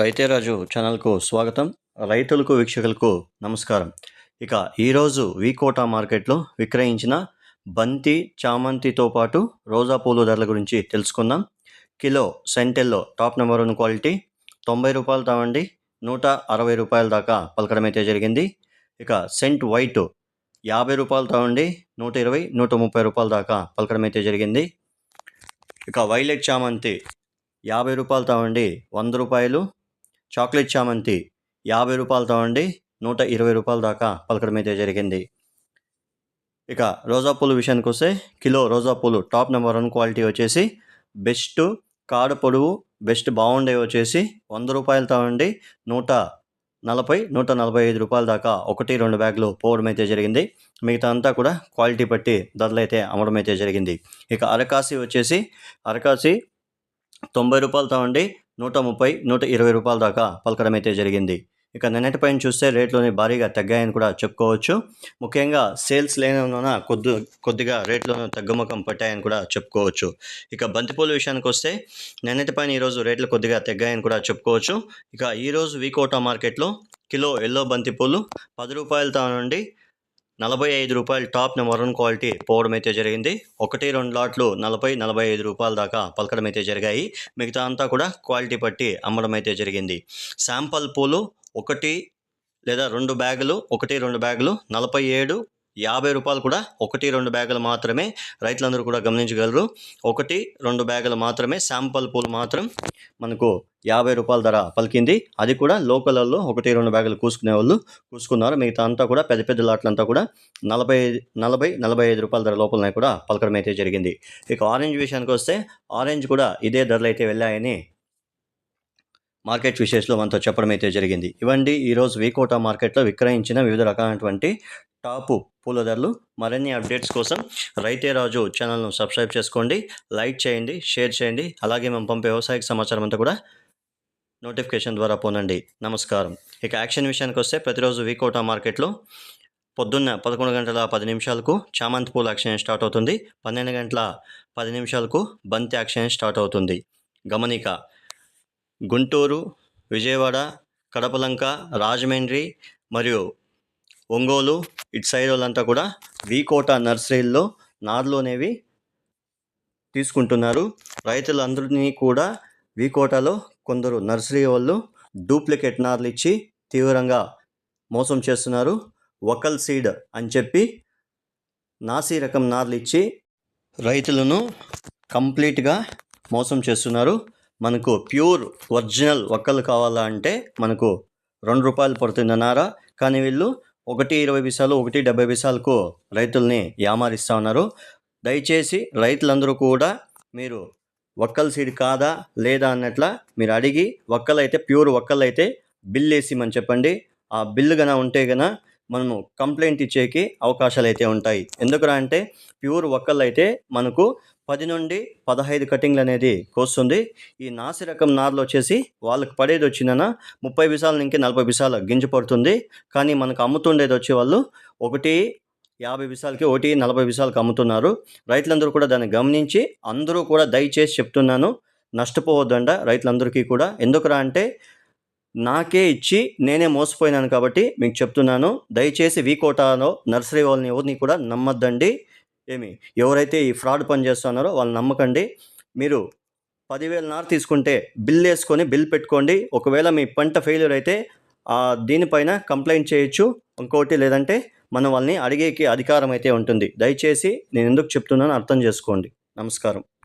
రైతే రాజు ఛానల్కు స్వాగతం. రైతులకు వీక్షకులకు నమస్కారం. ఇక ఈరోజు వీకోటా మార్కెట్లో విక్రయించిన బంతి చామంతితో పాటు రోజా పూలు ధరల గురించి తెలుసుకుందాం. కిలో సెంటెల్లో టాప్ నెంబర్ వన్ క్వాలిటీ తొంభై రూపాయలు తావండి. నూట అరవై రూపాయల దాకా పలకడం అయితే జరిగింది. ఇక సెంట్ వైట్ యాభై రూపాయలు తావండి. నూట ఇరవై నూట ముప్పై రూపాయల దాకా పలకడం అయితే జరిగింది. ఇక వైలెట్ చామంతి యాభై రూపాయలు తావండి. వంద రూపాయలు. చాక్లెట్ చామంతి యాభై రూపాయలతో అండి నూట ఇరవై రూపాయల దాకా పలకడం అయితే జరిగింది. ఇక రోజా పూలు విషయానికి వస్తే కిలో రోజా పూలు టాప్ నెంబర్ వన్ క్వాలిటీ వచ్చేసి బెస్ట్ కాడ పొడవు బెస్ట్ బాగుండే వచ్చేసి వంద రూపాయలతో అండి నూట నలభై నూట నలభై ఐదు రూపాయల దాకా ఒకటి రెండు బ్యాగులు పోవడం అయితే జరిగింది. మిగతా అంతా కూడా క్వాలిటీ బట్టి ధరలు అయితే అమ్మడం అయితే జరిగింది. ఇక అరకాసి వచ్చేసి అరకాసి తొంభై రూపాయలతో అండి నూట ముప్పై నూట ఇరవై రూపాయల దాకా పలకడం అయితే జరిగింది. ఇక నిన్నటి పైన చూస్తే రేట్లోని భారీగా తగ్గాయని కూడా చెప్పుకోవచ్చు. ముఖ్యంగా సేల్స్ లేనందున కొద్ది కొద్దిగా రేట్లను తగ్గుముఖం పట్టాయని కూడా చెప్పుకోవచ్చు. ఇక బంతిపూల విషయానికి వస్తే నిన్నటి పైన ఈరోజు రేట్లు కొద్దిగా తగ్గాయని కూడా చెప్పుకోవచ్చు. ఇక ఈరోజు వీకోటా మార్కెట్లో కిలో ఎల్లో బంతిపూలు పది రూపాయలతో నుండి నలభై ఐదు రూపాయలు టాప్ నెంబర్ వన్ క్వాలిటీ పోవడం అయితే జరిగింది. ఒకటి రెండు లాట్లు నలభై నలభై ఐదు రూపాయల దాకా పలకడం అయితే జరిగాయి. మిగతా అంతా కూడా క్వాలిటీ పట్టి అమ్మడం అయితే జరిగింది. శాంపల్ పూలు ఒకటి లేదా రెండు బ్యాగులు ఒకటి రెండు బ్యాగులు నలభై ఏడు యాభై రూపాయలు కూడా ఒకటి రెండు బ్యాగులు మాత్రమే రైతులందరూ కూడా గమనించగలరు. ఒకటి రెండు బ్యాగులు మాత్రమే శాంపల్ పూలు మాత్రం మనకు యాభై రూపాయల ధర పలికింది. అది కూడా లోకలల్లో ఒకటి రెండు బ్యాగులు కూసుకునే వాళ్ళు కూసుకున్నారు. మిగతా అంతా కూడా పెద్ద పెద్ద లాట్లంతా కూడా నలభై నలభై నలభై ఐదు రూపాయల ధర లోపలనే కూడా పలకడం అయితే జరిగింది. ఇక ఆరెంజ్ విషయానికి వస్తే ఆరెంజ్ కూడా ఇదే ధరలు అయితే వెళ్ళాయని మార్కెట్ విశేషలో మనతో చెప్పడం అయితే జరిగింది. ఇవండి ఈరోజు వీకోటా మార్కెట్లో విక్రయించిన వివిధ రకాలైనటువంటి టాపు పూల ధరలు మరిన్ని అప్డేట్స్ కోసం రైతే రాజు ఛానల్ను సబ్స్క్రైబ్ చేసుకోండి లైక్ చేయండి షేర్ చేయండి అలాగే మేము పంపే వ్యవసాయక సమాచారం అంతా కూడా నోటిఫికేషన్ ద్వారా పొందండి. నమస్కారం. ఇక యాక్షన్ విషయానికి వస్తే ప్రతిరోజు వీకోటా మార్కెట్లో పొద్దున్న పదకొండు గంటల పది నిమిషాలకు చామంతి పూల యాక్షన్ స్టార్ట్ అవుతుంది. పన్నెండు గంటల పది నిమిషాలకు బంతి యాక్షన్ స్టార్ట్ అవుతుంది. గమనిక గుంటూరు విజయవాడ కడపలంక రాజమండ్రి మరియు ఒంగోలు ఇటు సైడ్ వాళ్ళంతా కూడా వీకోట నర్సరీల్లో నార్లు అనేవి తీసుకుంటున్నారు. రైతులందరినీ కూడా వీకోటలో కొందరు నర్సరీ వాళ్ళు డూప్లికేట్ నార్లు ఇచ్చి తీవ్రంగా మోసం చేస్తున్నారు. వకల్ సీడ్ అని చెప్పి నాసి రకం నార్లు ఇచ్చి రైతులను కంప్లీట్గా మోసం చేస్తున్నారు. మనకు ప్యూర్ ఒరిజినల్ ఒక్కలు కావాలా అంటే మనకు రెండు రూపాయలు పడుతుంది నారా కానీ వీళ్ళు ఒకటి ఇరవై విసాలు ఒకటి డెబ్బై విసాలకు రైతుల్ని యామారిస్తూ ఉన్నారు. దయచేసి రైతులందరూ కూడా మీరు ఒక్కల సీడ్ కాదా లేదా అన్నట్ల మీరు అడిగి ఒక్కలైతే ప్యూర్ ఒక్కలైతే బిల్ వేసిమని చెప్పండి. ఆ బిల్లు గన ఉంటే గన మనము కంప్లైంట్ ఇచ్చేకి అవకాశాలు అయితే ఉంటాయి. ఎందుకురా అంటే ప్యూర్ ఒక్కళ్ళు అయితే మనకు పది నుండి పదహైదు కటింగ్లు అనేది కోస్తుంది. ఈ నాసి రకం నార్లు వచ్చేసి వాళ్ళకి పడేది వచ్చిందన ముప్పై విసాల నుంచి నలభై విసాల గింజ పడుతుంది. కానీ మనకు అమ్ముతుండేది వచ్చే వాళ్ళు ఒకటి యాభై విసాలకి ఒకటి నలభై విసాలకి అమ్ముతున్నారు. రైతులందరూ కూడా దాన్ని గమనించి అందరూ కూడా దయచేసి చెప్తున్నాను నష్టపోవద్దండ రైతులందరికీ కూడా. ఎందుకురా అంటే నాకే ఇచ్చి నేనే మోసపోయినాను కాబట్టి మీకు చెప్తున్నాను. దయచేసి వీకోటాలో నర్సరీ వాళ్ళని ఎవరిని కూడా నమ్మద్దండి. ఏమి? ఎవరైతే ఈ ఫ్రాడ్ పని చేస్తున్నారో వాళ్ళు నమ్మకండి. మీరు పదివేల నార తీసుకుంటే బిల్ వేసుకొని బిల్ పెట్టుకోండి. ఒకవేళ మీ పంట ఫెయిల్యూర్ అయితే దీనిపైన కంప్లైంట్ చేయొచ్చు. ఇంకోటి లేదంటే మనం వాళ్ళని అడిగేకి అధికారం అయితే ఉంటుంది. దయచేసి నేను ఎందుకు చెప్తున్నానో అర్థం చేసుకోండి. నమస్కారం.